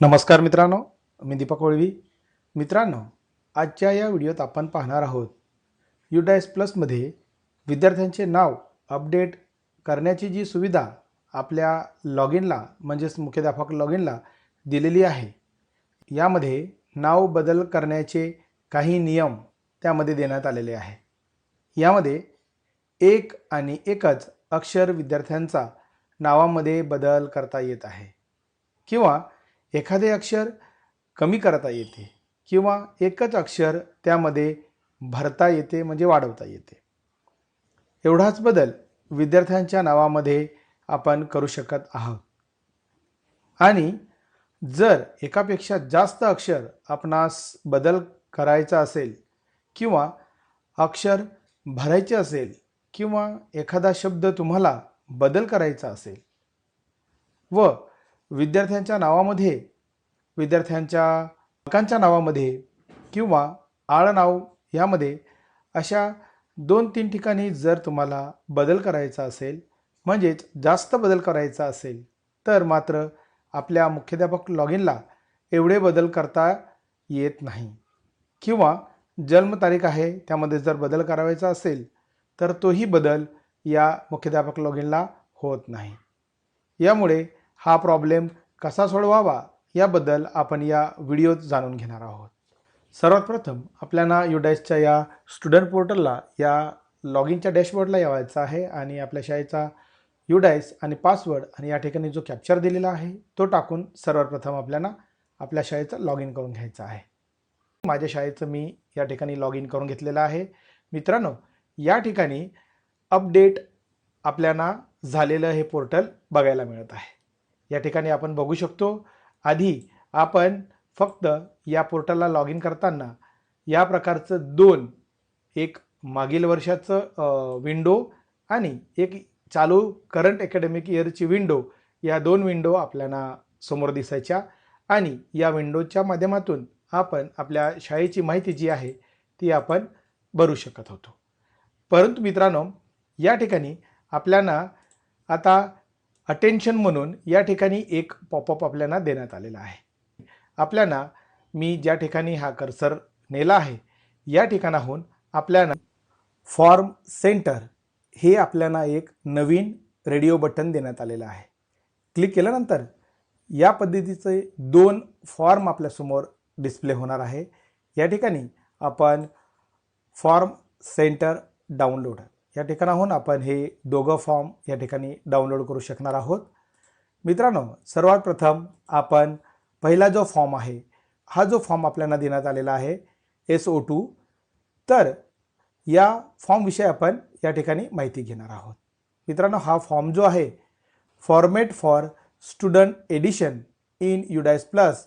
नमस्कार मित्रांनो मी दीपक वळवी मित्रांनो आजच्या या व्हिडिओत आपण पाहणार आहोत युडायस प्लसमध्ये विद्यार्थ्यांचे नाव अपडेट करण्याची जी सुविधा आपल्या लॉग इनला म्हणजेच मुख्याध्यापक लॉग इनला दिलेली आहे यामध्ये नाव बदल करण्याचे काही नियम त्यामध्ये देण्यात आलेले आहे. यामध्ये एक आणि एकच अक्षर विद्यार्थ्यांचा नावामध्ये बदल करता येत आहे किंवा एखादे अक्षर कमी करता येते किंवा एकच अक्षर त्यामध्ये भरता येते म्हणजे वाढवता येते. एवढाच बदल विद्यार्थ्यांच्या नावामध्ये आपण करू शकत आहोत. आणि जर एकापेक्षा जास्त अक्षर आपणास बदल करायचा असेल किंवा अक्षर भरायचे असेल किंवा एखादा शब्द तुम्हाला बदल करायचा असेल व विद्यार्थ्यांच्या नावामध्ये विद्यार्थ्यांच्या पकांच्या नावामध्ये किंवा आळनाव यामध्ये अशा दोन तीन ठिकाणी जर तुम्हाला बदल करायचा असेल म्हणजेच जास्त बदल करायचा असेल तर मात्र आपल्या मुख्याध्यापक लॉग इनला एवढे बदल करता येत नाही. किंवा जन्मतारीख आहे त्यामध्ये जर बदल करावायचा असेल तर तोही बदल या मुख्याध्यापक लॉग इनला होत नाही. यामुळे हा प्रॉब्लेम कसा सोडवावा याबद्दल आपण या व्हिडिओत जाणून घेणार आहोत. सर्वात प्रथम आपल्याला युडाईसच्या या स्टुडंट पोर्टलला या लॉग इनच्या डॅशबोर्डला यावायचं आहे आणि आपल्या शाळेचा युडाईस आणि पासवर्ड आणि या ठिकाणी जो कॅप्चर दिलेला आहे तो टाकून सर्वप्रथम आपल्याला आपल्या शाळेचं लॉग इन करून घ्यायचं आहे. माझ्या शाळेचं मी या ठिकाणी लॉग इन करून घेतलेलं आहे. मित्रांनो या ठिकाणी अपडेट आपल्याला झालेलं हे पोर्टल बघायला मिळत आहे. या ठिकाणी आपण बघू शकतो. आधी आपण फक्त या पोर्टलला लॉग इन करताना या प्रकारचं दोन एक मागील वर्षाचं विंडो आणि एक चालू करंट अकॅडमिक इयरची विंडो या दोन विंडो आपल्याला समोर दिसायच्या आणि या विंडोच्या माध्यमातून आपण आपल्या शाळेची माहिती जी आहे ती आपण भरू शकत होतो. परंतु मित्रांनो या ठिकाणी आपल्याला आता अटेन्शन म्हणून या ठिकाणी एक पॉपअप आपल्याला देण्यात आलेला आहे. आपल्याला मी ज्या ठिकाणी हा कर्सर नेला आहे या ठिकाणाहून आपल्याला फॉर्म सेंटर हे आपल्याला एक नवीन रेडिओ बटन देण्यात आलेलं आहे. क्लिक केल्यानंतर या पद्धतीचे दोन फॉर्म आपल्यासमोर डिस्प्ले होणार आहे. या ठिकाणी आपण फॉर्म सेंटर डाउनलोड या ठिकाणाहून आपण हे दोघं फॉर्म या ठिकाणी डाउनलोड करू शकणार आहोत. मित्रांनो सर्वात प्रथम आपण पहिला जो फॉर्म आहे हा जो फॉर्म आपल्याला देण्यात आलेला आहे एस ओ टू तर या फॉर्मविषयी आपण या ठिकाणी माहिती घेणार आहोत. मित्रांनो हा फॉर्म जो आहे format for student addition in UDISE plus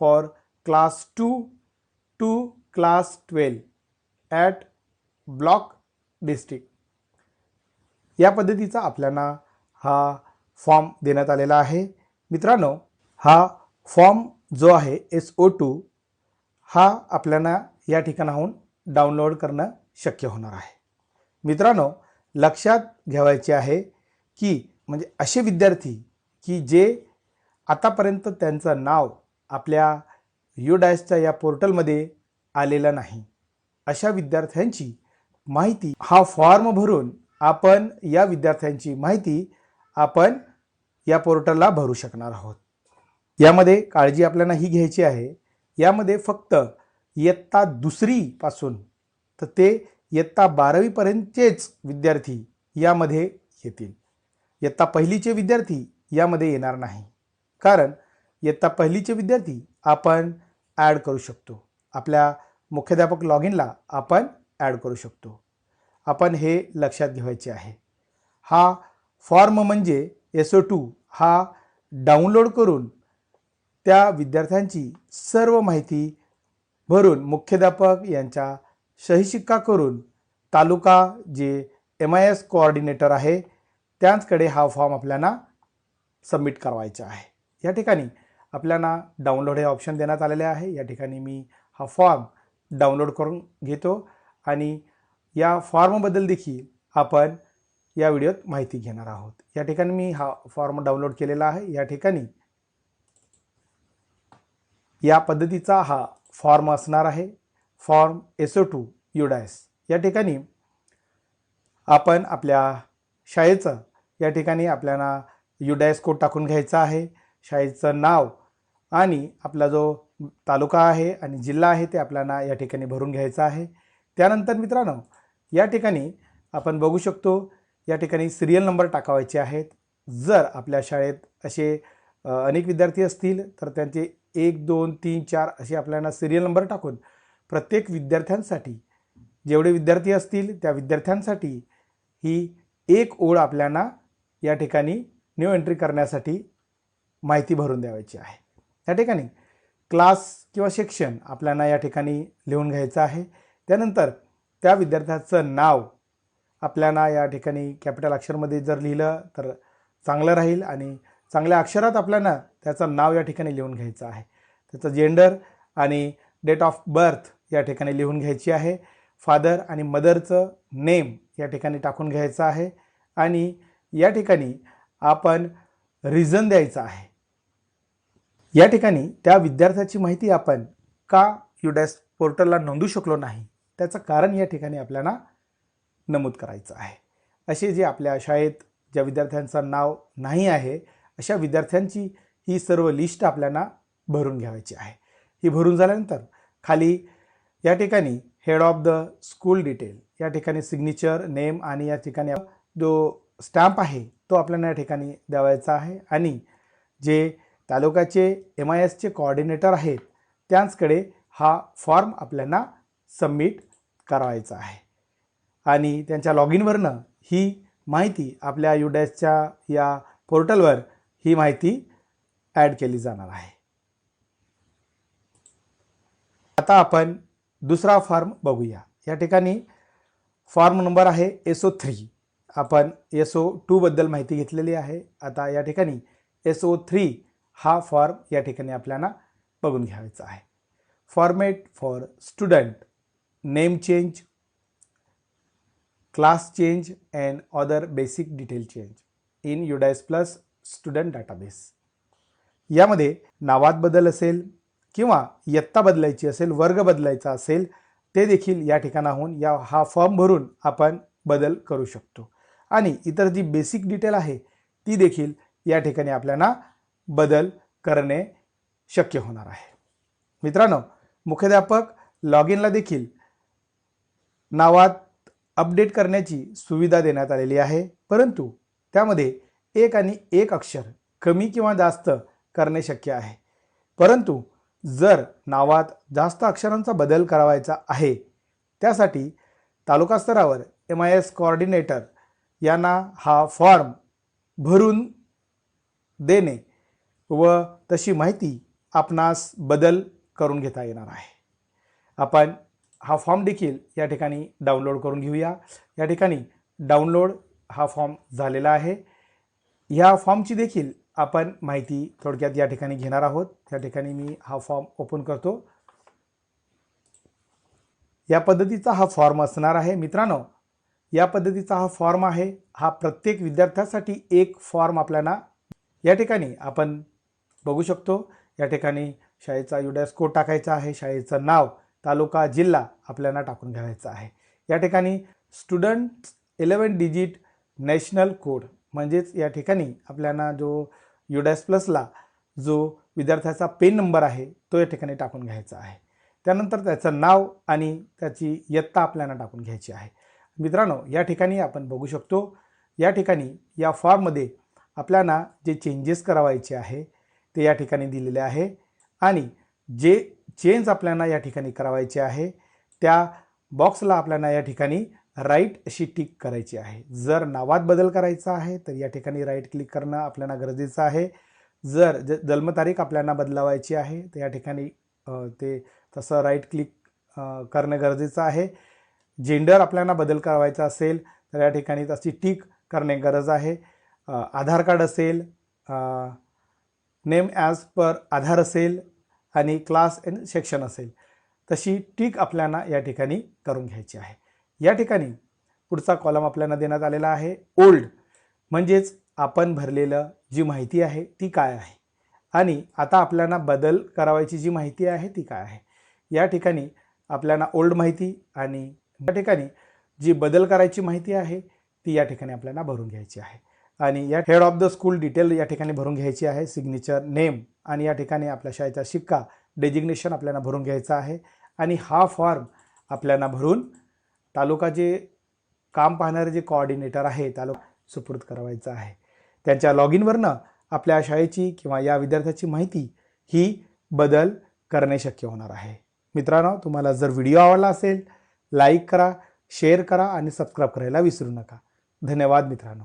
for class two to class twelve at block district या पद्धतीचा आपल्याला हा फॉर्म देण्यात आलेला आहे. मित्रांनो हा फॉर्म जो आहे एस ओ टू हा आपल्याला या ठिकाणाहून डाउनलोड करणं शक्य होणार आहे. मित्रांनो लक्षात घ्यावायचे आहे की म्हणजे असे विद्यार्थी की जे आतापर्यंत त्यांचं नाव आपल्या युडायसच्या या पोर्टलमध्ये आलेलं नाही अशा विद्यार्थ्यांची माहिती हा फॉर्म भरून आपण या विद्यार्थ्यांची माहिती आपण या पोर्टलला भरू शकणार आहोत. यामध्ये काळजी आपल्याला ही घ्यायची आहे. यामध्ये फक्त इयत्ता दुसरीपासून तर ते इयत्ता बारावीपर्यंतचेच विद्यार्थी यामध्ये येतील. इयत्ता पहिलीचे विद्यार्थी यामध्ये येणार नाही. कारण इयत्ता पहिलीचे विद्यार्थी आपण ॲड करू शकतो. आपल्या मुख्याध्यापक लॉग इनला आपण ॲड करू शकतो. आपण हे लक्षात घ्यायचे आहे. हा फॉर्म म्हणजे एस ओ टू हा डाउनलोड करून त्या विद्यार्थ्यांची सर्व माहिती भरून मुख्याध्यापक यांच्या सहीशिक्का करून तालुका जे एम आय एस कोऑर्डिनेटर आहे त्यांचकडे हा फॉर्म आपल्याला सबमिट करावायचा आहे. या ठिकाणी आपल्याला डाउनलोड हे ऑप्शन देण्यात आलेले आहे. या ठिकाणी मी हा फॉर्म डाउनलोड करून घेतो आणि या फॉर्मबद्दल देखील आपण या व्हिडिओत माहिती घेणार आहोत. या ठिकाणी मी हा फॉर्म डाउनलोड केलेला आहे. या ठिकाणी या पद्धतीचा हा फॉर्म असणार आहे. फॉर्म एसओ टू युडायस या ठिकाणी आपण आपल्या शाळेचं या ठिकाणी आपल्याला युडायस कोड टाकून घ्यायचा आहे. शाळेचं नाव आणि आपला जो तालुका आहे आणि जिल्हा आहे ते आपल्याला या ठिकाणी भरून घ्यायचं आहे. त्यानंतर मित्रांनो या ठिकाणी आपण बघू शकतो या ठिकाणी सिरियल नंबर टाकावायचे आहेत. जर आपल्या शाळेत असे अनेक विद्यार्थी असतील तर त्यांचे एक दोन तीन चार असे आपल्याला सिरियल नंबर टाकून प्रत्येक विद्यार्थ्यांसाठी जेवढे विद्यार्थी असतील त्या विद्यार्थ्यांसाठी ही एक ओळ आपल्याला या ठिकाणी न्यू एंट्री करण्यासाठी माहिती भरून द्यावायची आहे. या ठिकाणी क्लास किंवा सेक्शन आपल्याला या ठिकाणी लिहून घ्यायचं आहे. त्यानंतर त्या विद्यार्थ्याचं नाव आपल्याला या ठिकाणी कॅपिटल अक्षरमध्ये जर लिहिलं तर चांगलं राहील आणि चांगल्या अक्षरात आपल्याला त्याचं नाव या ठिकाणी लिहून घ्यायचं आहे. त्याचं जेंडर आणि डेट ऑफ बर्थ या ठिकाणी लिहून घ्यायची आहे. फादर आणि मदरचं नेम या ठिकाणी टाकून घ्यायचं आहे आणि या ठिकाणी आपण रिझन द्यायचं आहे. या ठिकाणी त्या विद्यार्थ्याची माहिती आपण का युडॅस पोर्टलला नोंदू शकलो नाही? त्याचं कारण या ठिकाणी आपल्याला नमूद करायचं आहे. असे जे आपल्या शाळेत ज्या विद्यार्थ्यांचं नाव नाही आहे अशा विद्यार्थ्यांची ही सर्व लिस्ट आपल्याला भरून घ्यावायची आहे. ही भरून झाल्यानंतर खाली या ठिकाणी head of the school detail या ठिकाणी सिग्नेचर नेम आणि या ठिकाणी जो स्टॅम्प आहे तो आपल्याला या ठिकाणी द्यावायचा आहे. आणि जे तालुक्याचे एम आय एसचे कॉर्डिनेटर आहेत त्यांचकडे हा फॉर्म आपल्याला सबमिट करायचा आहे. आणि त्यांच्या लॉग इनवरनं ही माहिती आपल्या युडॅसच्या या पोर्टलवर ही माहिती ॲड केली जाणार आहे. आता आपण दुसरा फॉर्म बघूया. या ठिकाणी फॉर्म नंबर आहे एस ओ थ्री आपण एस ओ टूबद्दल माहिती घेतलेली आहे. आता या ठिकाणी एस ओ थ्री हा फॉर्म या ठिकाणी आपल्याला बघून घ्यायचा आहे. Format for student name change class change and other basic detail change in UDISE plus student database यामध्ये नावात बदल असेल किंवा इयत्ता बदलायची असेल वर्ग बदलायचा असेल ते देखील या ठिकाणाहून या हा फॉर्म भरून आपण बदल करू शकतो. आणि इतर जी बेसिक डिटेल आहे ती देखील या ठिकाणी आपल्याला बदल करणे शक्य होणार आहे. मित्रांनो मुख्याध्यापक लॉग इनला देखील नावात अपडेट करण्याची सुविधा देण्यात आलेली आहे. परंतु त्यामध्ये एक आणि एक अक्षर कमी किंवा जास्त करणे शक्य आहे. परंतु जर नावात जास्त अक्षरांचा बदल करावायचा आहे त्यासाठी तालुका स्तरावर एम आय एस कॉर्डिनेटर यांना हा फॉर्म भरून देणे व तशी माहिती आपणास बदल करून घेता येणार आहे. आपण हा फॉर्म देखील या ठिकाणी डाउनलोड करून घेऊया. या ठिकाणी डाउनलोड हा फॉर्म झालेला आहे. ह्या फॉर्मची देखील आपण माहिती थोडक्यात या ठिकाणी घेणार आहोत. त्या ठिकाणी मी हा फॉर्म ओपन करतो. या पद्धतीचा हा फॉर्म असणार आहे. मित्रांनो या पद्धतीचा हा फॉर्म आहे. हा प्रत्येक विद्यार्थ्यासाठी एक फॉर्म आपल्याला या ठिकाणी आपण बघू शकतो. या ठिकाणी शाळेचा युडॅस कोड टाकायचा आहे. शाळेचं नाव तालुका जिल्हा आपल्याला टाकून घ्यायचा आहे. या ठिकाणी student eleven digit national code म्हणजेच या ठिकाणी आपल्याला जो युडॅस प्लसला जो विद्यार्थ्याचा पेन नंबर आहे तो या ठिकाणी टाकून घ्यायचा आहे. त्यानंतर त्याचं नाव आणि त्याची इयत्ता आपल्याला टाकून घ्यायची आहे. मित्रांनो या ठिकाणी आपण बघू शकतो या ठिकाणी या फॉर्ममध्ये आपल्याला जे चेंजेस करावायचे आहे ते या ठिकाणी दिलेले आहे. आणि जे चेंज आपल्याला या ठिकाणी करावायचे आहे. त्या बॉक्सला आपल्याला या ठिकाणी राईट अशी टिक करायची आहे. जर नावात बदल करायचा आहे तर या ठिकाणी राईट क्लिक करणं आपल्याला गरजेचं आहे. जर ज जन्मतारीख आपल्याला बदलावायची आहे तर या ठिकाणी ते तसं राईट क्लिक करणं गरजेचं आहे. जेंडर आपल्याला बदल करावायचा असेल तर या ठिकाणी तशी टिक करणे गरज आहे. आधार कार्ड असेल नेम ॲज पर आधार असेल आणि क्लास अँड सेक्शन असेल तशी टीक आपल्याला या ठिकाणी करून घ्यायची आहे. या ठिकाणी पुढचा कॉलम आपल्याला देण्यात आलेला आहे ओल्ड म्हणजेच आपण भरलेलं जी माहिती आहे ती काय आहे? आणि आता आपल्याला बदल करावायची जी माहिती आहे ती काय आहे? या ठिकाणी आपल्याला ओल्ड माहिती आणि या ठिकाणी जी बदल करायची माहिती आहे ती या ठिकाणी आपल्याला भरून घ्यायची आहे. आणि या head of the school detail या ठिकाणी भरून घ्यायची आहे सिग्नेचर नेम आणि या ठिकाणी आपल्या शाळेचा शिक्का डेजिग्नेशन आपल्याला भरून घ्यायचा आहे. आणि हा फॉर्म आपल्याला भरून तालुका जे काम पाहणारे जे कोऑर्डिनेटर आहे तालुका सुपूर्द करावायचा आहे. त्यांच्या लॉग इनवरनं आपल्या शाळेची किंवा या विद्यार्थ्याची माहिती ही बदल करणे शक्य होणार आहे. मित्रांनो तुम्हाला जर व्हिडिओ आवडला असेल लाईक करा शेअर करा आणि सबस्क्राईब करायला विसरू नका. धन्यवाद मित्रांनो.